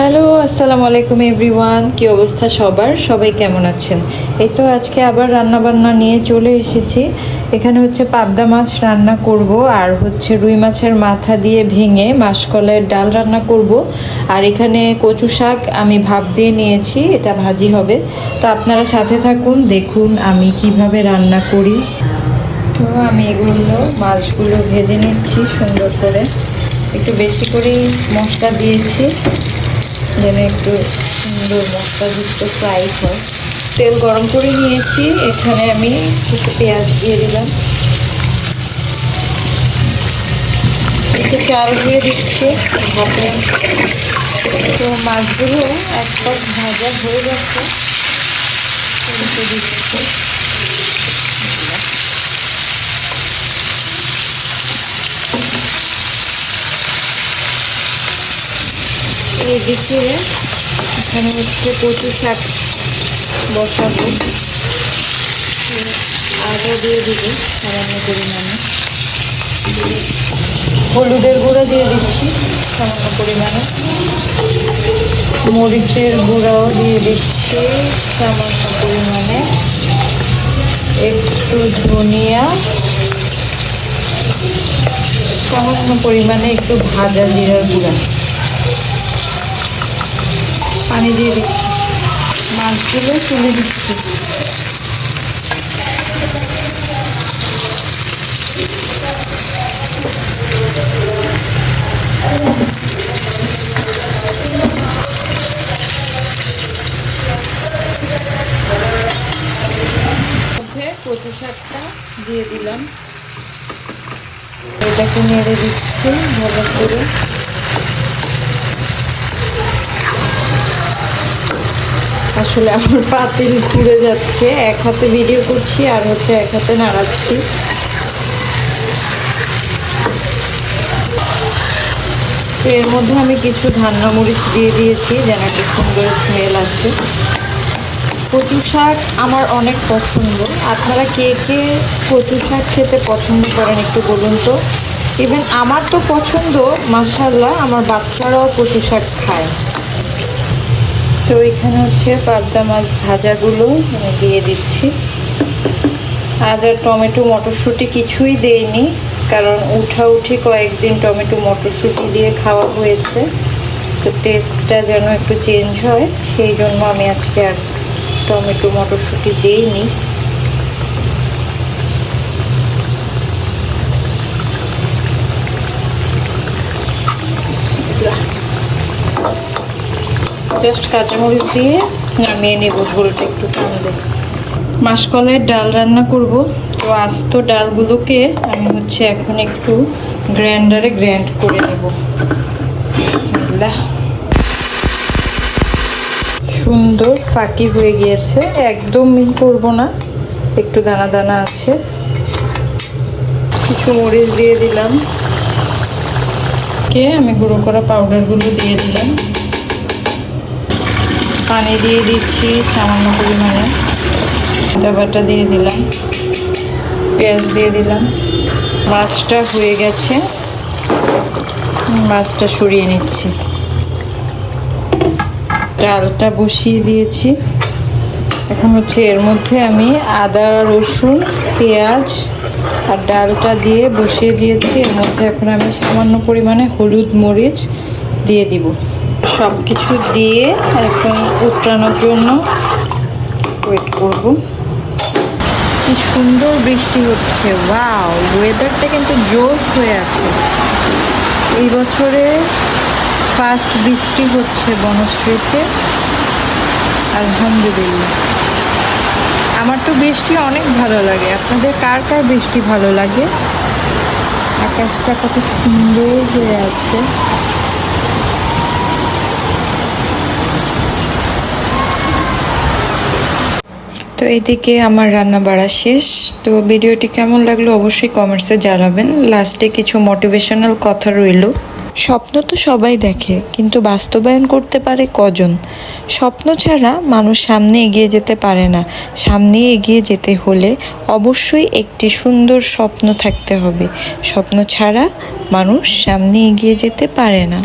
Hello, আসসালামু আলাইকুম everyone. কি অবস্থা সবার? সবাই কেমন আছেন? এই তো আজকে আবার রান্না বান্না নিয়ে চলে এসেছি। এখানে হচ্ছে পাবদা মাছ রান্না করব আর হচ্ছে রুই মাছের মাথা দিয়ে ভেঙে মাসকলাইয়ের ডাল রান্না করব। আর এখানে কচু শাক আমি ভাপ দিয়ে নিয়েছি, এটা ভাজি হবে। তো আপনারা সাথে থাকুন, দেখুন আমি কীভাবে রান্না করি। তো আমি এগুলো মাছগুলো ভেজে নিচ্ছি সুন্দর করে। একটু বেশি করেই মশলা দিয়েছি। যেন একটু সুন্দর মশলাযুক্ত ফ্রাই হয়। তেল গরম করে নিয়েছি, এখানে আমি একটু পেঁয়াজ দিয়ে দিলাম। একটু চাল দিয়ে দিচ্ছি। ভাতে তো মাছগুলো এক ভাজা হয়ে যাচ্ছে উল্টে এদিকে এখানে হচ্ছে কচু শাক বসাবো। আদা দিয়ে দিব সামান্য পরিমাণে। হলুদের গুঁড়ো দিয়ে দিচ্ছি সামান্য পরিমাণে। মরিচের গুঁড়াও দিয়ে দিচ্ছি সামান্য পরিমাণে। একটু ধনিয়া। সামান্য পরিমাণে একটু ভাজা জিরার গুঁড়া। পানি দিয়ে দিচ্ছি। মাছগুলো তুলে দিচ্ছি। দিয়ে দিলাম। এটাকে নেড়ে দিচ্ছি ভালো করে। আসলে আমার পাতিল ঘুরে যাচ্ছে। এক হাতে ভিডিও করছি, আর হচ্ছে এক হাতে নাড়াচ্ছি। এর মধ্যে আমি কিছু ধান্না মরিচ দিয়ে দিয়েছি, যেন একটা সুন্দর স্মেল আসে। কচু শাক আমার অনেক পছন্দ। আপনারা কে কে কচু শাক খেতে পছন্দ করেন একটু বলুন তো? ইভেন আমার তো পছন্দ মাসাল্লাহ আমার বাচ্চারাও কচু শাক খায়। তো এখানে হচ্ছে পাবদা মাছ ভাজাগুলো দিয়ে দিচ্ছি। আজ আর টমেটো মটরশুঁটি কিছুই দেইনি, কারণ উঠা উঠি কয়েকদিন টমেটো মটরশুঁটি দিয়ে খাওয়া হয়েছে। তো টেস্টটা যেন একটু চেঞ্জ হয়, সেই জন্য আমি আজকে আর টমেটো মটরশুঁটি দেইনি। জাস্ট কাঁচামরিচ দিয়ে নামিয়ে নেব ঝোলটা একটু ঠান্ডা মাসকলাইয়ের ডাল রান্না করব। তো আস্ত ডালগুলোকে আমি হচ্ছে এখন একটু গ্রাইন্ডারে গ্র্যান্ড করে নেব। সুন্দর ফাঁকি হয়ে গিয়েছে। একদম মিহি করব না। একটু দানা দানা আছে। কিছু মরিচ দিয়ে দিলাম। কে? আমি গুঁড়ো করা পাউডারগুলো দিয়ে দিলাম। পানি দিয়ে দিচ্ছি সামান্য পরিমাণে। দাবাটা দিয়ে দিলাম। পেঁয়াজ দিয়ে দিলাম। মাছটা হয়ে গেছে। মাছটা সরিয়ে নিচ্ছি। ডালটা বসিয়ে দিয়েছি। এখন হচ্ছে এর মধ্যে আমি আদা, রসুন, পেঁয়াজ আর ডালটা দিয়ে বসিয়ে দিয়েছি। এর মধ্যে এখন আমি সামান্য পরিমাণে হলুদ মরিচ দিয়ে দিব। সব কিছু দিয়ে এখন উত্রানোর জন্য ওয়েট করব। কি সুন্দর বৃষ্টি হচ্ছে ওয়াও ওয়েদারটা কিন্তু জোস হয়ে আছে। এই বছরে ফার্স্ট বৃষ্টি হচ্ছে বনশ্রীতে আলহামদুলিল্লাহ আমার তো বৃষ্টি অনেক ভালো লাগে। আপনাদের কার কার বৃষ্টি ভালো লাগে? আকাশটা কত সুন্দর হয়ে আছে। তো এদিকে আমার রান্না বাড়া শেষ। তো ভিডিওটি কেমন লাগল অবশ্যই কমেন্টসে জানাবেন। লাস্টে কিছু মোটিভেশনাল কথা রইল। স্বপ্ন তো সবাই দেখে, কিন্তু বাস্তবায়ন করতে পারে কজন? স্বপ্ন ছাড়া মানুষ সামনে এগিয়ে যেতে পারে না। সামনে এগিয়ে যেতে হলে অবশ্যই একটি সুন্দর স্বপ্ন থাকতে হবে। স্বপ্ন ছাড়া মানুষ সামনে এগিয়ে যেতে পারে না।